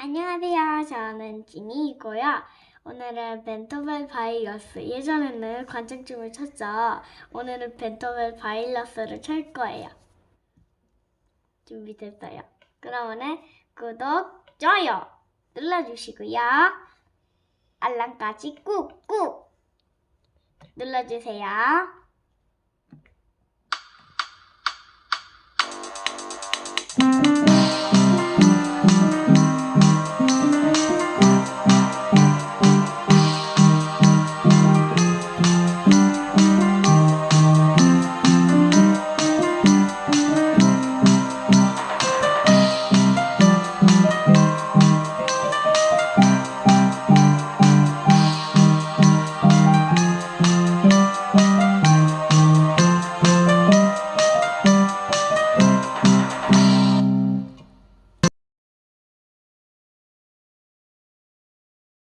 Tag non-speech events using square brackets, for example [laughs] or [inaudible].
안녕하세요. 저는 지니이고요. 오늘은 벤토벨 바이러스. 예전에는 관장춤을 췄죠. 오늘은 벤토벨 바이러스를 출 거예요. 준비됐어요. 그러면은 구독, 좋아요 눌러주시고요. 알람까지 꾹꾹 눌러주세요. [laughs]